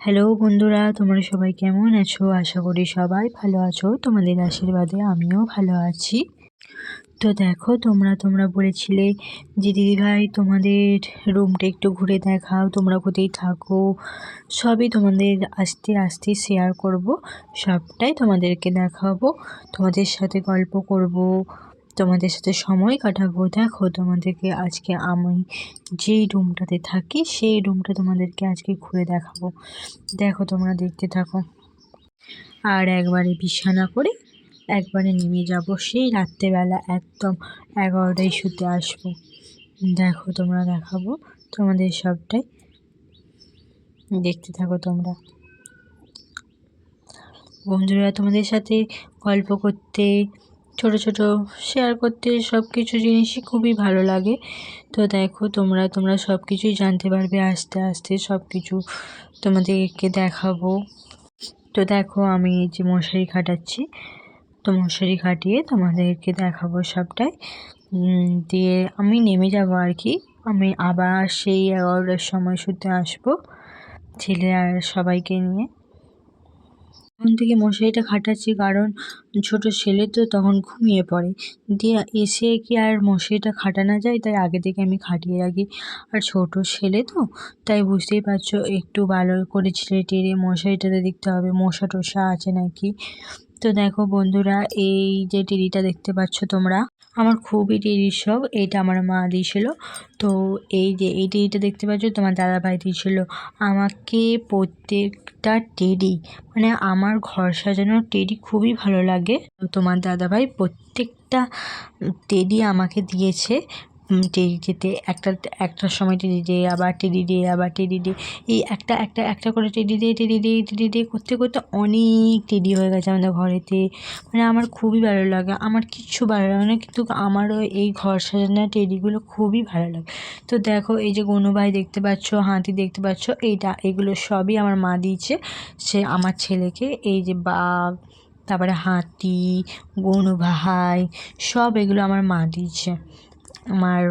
Hello বন্ধুরা, তোমরা সবাই কেমন আছো? আশা করি সবাই ভালো আছো। তোমাদের আশীর্বাদে আমিও ভালো আছি। তো দেখো, তোমরা তোমরা বলেছিলে যে, দিদিভাই, তোমাদের রুমটা একটু ঘুরে দেখাও। তোমরা কোথায় থাকো? সবই তোমাদের আস্তে আস্তে শেয়ার করব। সবটাই তোমাদেরকে দেখাবো। তোমাদের সাথে গল্প করব। তোমাদের সাথে সময় কাটাবো। দেখো তোমাদেরকে আজকে আমি যেই রুমটাতে থাকি, সেই রুমটা তোমাদেরকে আজকে ঘুরে দেখাবো। দেখো তোমরা দেখতে থাকো। আর একবারে বিছানা করে একবারে নেমে যাব। সেই রাত্রেবেলা একদম এগারোটায় শুতে আসব। দেখো তোমরা দেখাবো তোমাদের সবটাই। দেখতে থাকো তোমরা। বন্ধুরা, তোমাদের সাথে গল্প করতে ছোট ছোট শেয়ার করতে সব কিছু জিনিসই খুবই ভালো লাগে। তো দেখো তোমরা তোমরা সব কিছুই জানতে পারবে আস্তে আস্তে সব কিছু তোমাদেরকে দেখাবো। তো দেখো আমি যে মশারি খাটাচ্ছি। তো মশারি খাটিয়ে তোমাদেরকে দেখাবো সবটাই। দিয়ে আমি নেমে যাব আর কি। আমি আবার সেই এগারোটার সময় শুতে আসব ছেলে আর সবাইকে নিয়ে। তখন থেকে মশারিটা খাটাচ্ছি, কারণ ছোট ছেলে তো তখন ঘুমিয়ে পড়ে। দিয়ে এসে কি আর মশারিটা খাটানো যায়? তাই আগে থেকে আমি খাটিয়ে রাখি। আর ছোট ছেলে তো, তাই বুঝতেই পারছ, একটু ভালো করে ছেড়ে টেরে মশারিটাতে দেখতে হবে। মশা টশা আছে নাকি? তো দেখো বন্ধুরা, এই যে টিভিটা দেখতে পাচ্ছ তোমরা, আমার খুবই টেরির শখ এইটা আমার মা দিয়েছিল। তো এই যে এই টেডিটা দেখতে পাচ্ছ, তোমার দাদাভাই দিয়েছিল। আমাকে প্রত্যেকটা টেডি মানে আমার ঘর সাজানোর টেডি খুবই ভালো লাগে। তোমার দাদাভাই প্রত্যেকটা টেডি আমাকে দিয়েছে। টেডি যেতে একটা একটার সময় টেডি ডে আবার টেডি ডে আবার টেডি ডে এই একটা একটা একটা করে teddy day teddy day teddy day করতে করতে অনেক টেডি হয়ে গেছে আমাদের ঘরেতে। মানে আমার খুবই ভালো লাগে, আমার কিচ্ছু ভালো লাগে না, কিন্তু আমারও এই ঘর সাজানোর টেডিগুলো খুবই ভালো লাগে। তো দেখো, এই যে গনু ভাই দেখতে পাচ্ছ, হাতি দেখতে পাচ্ছ, এইটা, এগুলো সবই আমার মা দিয়েছে, সে আমার ছেলেকে, এই যে বাঘ, তারপরে হাতি, গনু ভাই, সব এগুলো আমার মা দিয়েছে। আমার